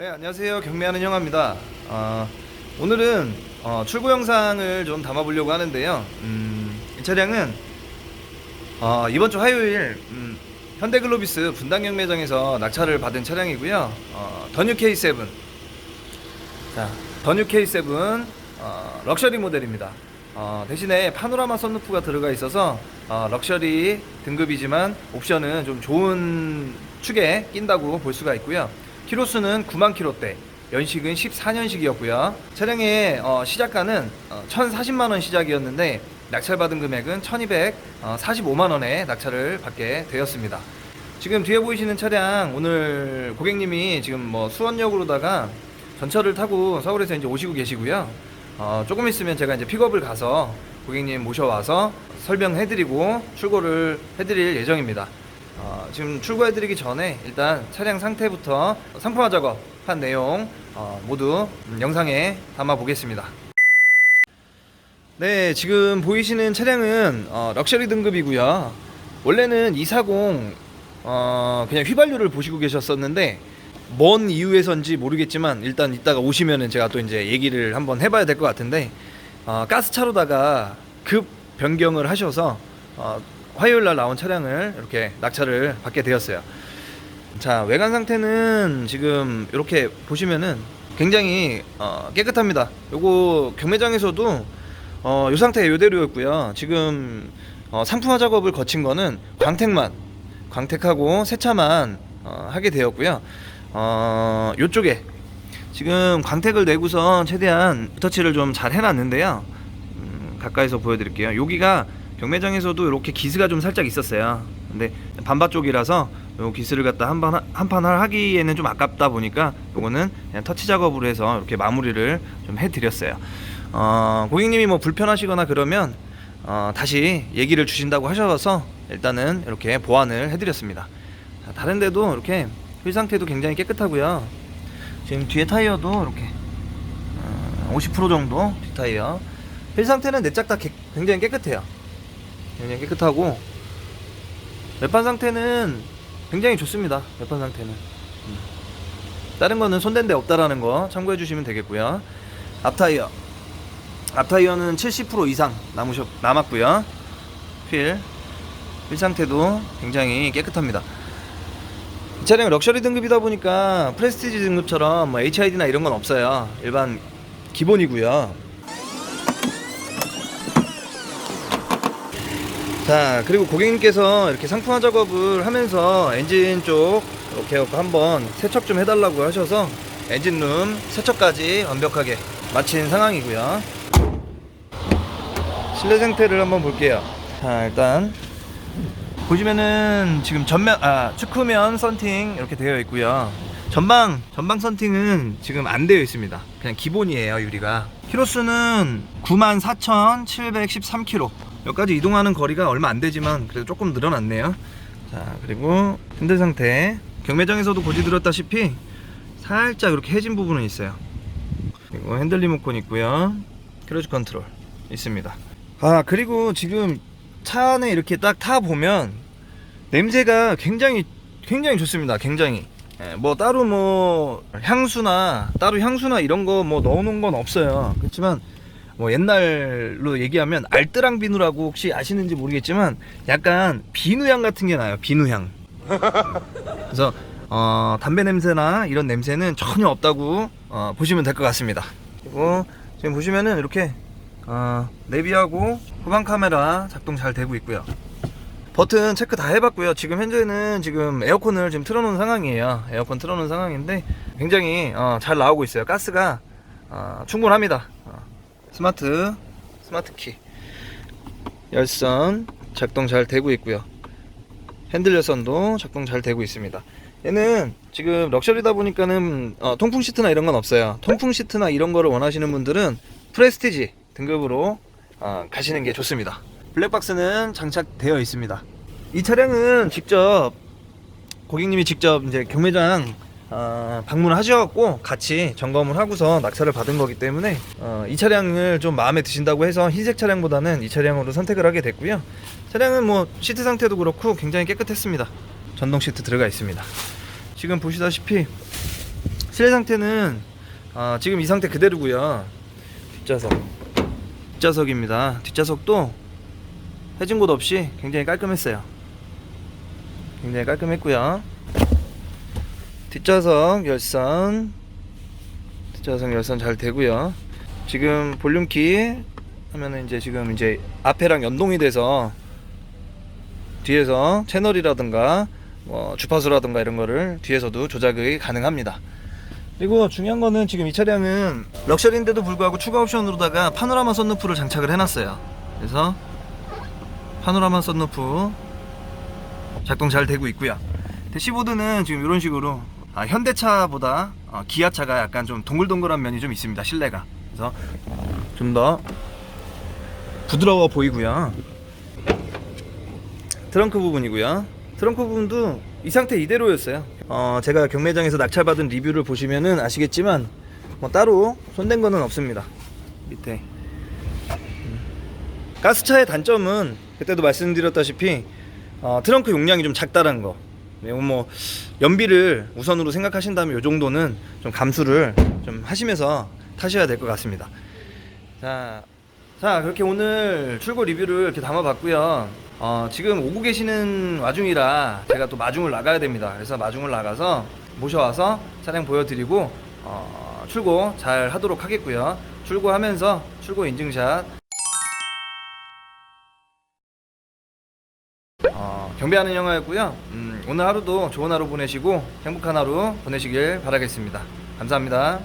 네 안녕하세요 경매하는 형아입니다. 어, 오늘은 어, 출고 영상을 좀 담아보려고 하는데요. 음, 이 차량은 어, 이번 주 화요일 음, 현대글로비스 분당 경매장에서 낙찰을 받은 차량이고요. 어, 더뉴 K7 자 더뉴 K7 어, 럭셔리 모델입니다. 어, 대신에 파노라마 선루프가 들어가 있어서 어, 럭셔리 등급이지만 옵션은 좀 좋은 축에 낀다고 볼 수가 있고요. 키로수는 9만 킬로대, 연식은 14년식이었고요. 차량의 어, 시작가는 어, 1,040만 원 시작이었는데 낙찰받은 금액은 1,245만 원에 낙찰을 받게 되었습니다. 지금 뒤에 보이시는 차량 오늘 고객님이 지금 뭐 수원역으로다가 전철을 타고 서울에서 이제 오시고 계시고요. 어, 조금 있으면 제가 이제 픽업을 가서 고객님 모셔와서 설명해드리고 출고를 해드릴 예정입니다. 어, 지금 출고해드리기 전에 일단 차량 상태부터 상품화 작업한 내용 어, 모두 음, 영상에 담아 보겠습니다. 네, 지금 보이시는 차량은 어, 럭셔리 등급이고요. 원래는 240 어, 그냥 휘발유를 보시고 계셨었는데 뭔 이유에선지 모르겠지만 일단 이따가 오시면은 제가 또 이제 얘기를 한번 해봐야 될 것 같은데 어, 가스차로다가 급 변경을 하셔서 어, 화요일 날 나온 차량을 이렇게 낙찰을 받게 되었어요. 자 외관 상태는 지금 이렇게 보시면은 굉장히 어, 깨끗합니다. 요거 경매장에서도 어, 요 상태 요대로였고요. 지금 어, 상품화 작업을 거친 거는 광택만 광택하고 세차만 어, 하게 되었고요. 어, 요쪽에 지금 광택을 내고서 최대한 터치를 좀 잘 해놨는데요. 음, 가까이서 보여드릴게요. 여기가 경매장에서도 이렇게 기스가 좀 살짝 있었어요. 근데 반바 쪽이라서 요 기스를 갖다 한판 한판 하기에는 좀 아깝다 보니까 요거는 그냥 터치 작업으로 해서 이렇게 마무리를 좀 해드렸어요. 어, 고객님이 뭐 불편하시거나 그러면 어, 다시 얘기를 주신다고 하셔서 일단은 이렇게 보완을 해드렸습니다. 자, 다른 데도 이렇게 휠 상태도 굉장히 깨끗하고요. 지금 뒤에 타이어도 이렇게 어, 50% 정도 뒤 타이어. 휠 상태는 내짝 다 개- 굉장히 깨끗해요. 굉장히 깨끗하고 외판 상태는 굉장히 좋습니다. 외판 상태는. 음. 다른 거는 손댄 데 없다라는 거 참고해 주시면 되겠고요. 앞 타이어. 앞 타이어는 70% 이상 남으셨, 남았고요. 휠. 휠 상태도 굉장히 깨끗합니다. 이 차량 럭셔리 등급이다 보니까 프레스티지 등급처럼 뭐 HID나 이런 건 없어요. 일반 기본이고요. 자, 그리고 고객님께서 이렇게 상품화 작업을 하면서 엔진 쪽 이렇게 한번 세척 좀 해달라고 하셔서 엔진룸 세척까지 완벽하게 마친 상황이고요. 실내 상태를 한번 볼게요. 자, 일단 보시면은 지금 전면 아 축후면 썬팅 이렇게 되어 있고요. 전방 전방 썬팅은 지금 안 되어 있습니다. 그냥 기본이에요 유리가. 키로수는 94,713km. 여기까지 이동하는 거리가 얼마 안 되지만 그래도 조금 늘어났네요. 자 그리고 핸들 상태 경매장에서도 고지 들었다시피 살짝 이렇게 해진 부분은 있어요. 그리고 핸들 리모컨 있고요. 크루즈 컨트롤 있습니다. 아 그리고 지금 차 안에 이렇게 딱 타 보면 냄새가 굉장히 굉장히 좋습니다. 굉장히 예, 뭐 따로 뭐 향수나 따로 향수나 이런 거 뭐 넣어놓은 건 없어요. 그렇지만 뭐 옛날로 얘기하면 알뜰랑 비누라고 혹시 아시는지 모르겠지만 약간 비누향 같은 게 나요. 비누향. 그래서 어, 담배 냄새나 이런 냄새는 전혀 없다고 어, 보시면 될 것 같습니다. 그리고 지금 보시면은 이렇게 어, 내비하고 후방 카메라 작동 잘 되고 있고요. 버튼 체크 다 해봤고요. 지금 현재는 지금 에어컨을 지금 틀어놓은 상황이에요. 에어컨 틀어놓은 상황인데 굉장히 어, 잘 나오고 있어요. 가스가 어, 충분합니다. 어, 스마트 스마트 키 열선 작동 잘 되고 있고요. 핸들 열선도 작동 잘 되고 있습니다. 얘는 지금 럭셔리다 보니까는 어, 통풍 시트나 이런 건 없어요. 통풍 시트나 이런 거를 원하시는 분들은 프레스티지 등급으로 어, 가시는 게 좋습니다. 블랙박스는 장착되어 있습니다. 이 차량은 직접 고객님이 직접 이제 경매장 어, 방문하셔갖고 같이 점검을 하고서 낙찰을 받은 거기 때문에 어, 이 차량을 좀 마음에 드신다고 해서 흰색 차량보다는 이 차량으로 선택을 하게 됐고요. 차량은 뭐 시트 상태도 그렇고 굉장히 깨끗했습니다. 전동 시트 들어가 있습니다. 지금 보시다시피 실내 상태는 어, 지금 이 상태 그대로고요. 뒷좌석. 뒷좌석입니다. 뒷좌석도 해진 곳 없이 굉장히 깔끔했어요. 굉장히 깔끔했고요. 뒷좌석 열선 뒷좌석 열선 잘 되고요. 지금 볼륨키 하면은 이제 지금 이제 앞에랑 연동이 돼서 뒤에서 채널이라든가 뭐 주파수라든가 이런 거를 뒤에서도 조작이 가능합니다. 그리고 중요한 거는 지금 이 차량은 럭셔리인데도 불구하고 추가 옵션으로다가 파노라마 썬루프를 장착을 해놨어요. 그래서 파노라마 썬루프 작동 잘 되고 있고요. 대시보드는 지금 이런 식으로 아, 현대차보다 어, 기아차가 약간 좀 동글동글한 면이 좀 있습니다. 실내가 그래서 좀 더 부드러워 보이고요. 트렁크 부분이고요. 트렁크 부분도 이 상태 이대로였어요. 어, 제가 경매장에서 낙찰받은 리뷰를 보시면은 아시겠지만 뭐 따로 손댄 거는 없습니다. 밑에 음. 가스차의 단점은 그때도 말씀드렸다시피 어, 트렁크 용량이 좀 작다는 거. 네, 뭐 연비를 우선으로 생각하신다면 이 정도는 좀 감수를 좀 하시면서 타셔야 될 것 같습니다. 자, 자 그렇게 오늘 출고 리뷰를 이렇게 담아봤고요. 어, 지금 오고 계시는 와중이라 제가 또 마중을 나가야 됩니다. 그래서 마중을 나가서 모셔와서 차량 보여드리고 어, 출고 잘 하도록 하겠고요. 출고하면서 출고 인증샷 경배하는 영화였고요. 음, 오늘 하루도 좋은 하루 보내시고 행복한 하루 보내시길 바라겠습니다. 감사합니다.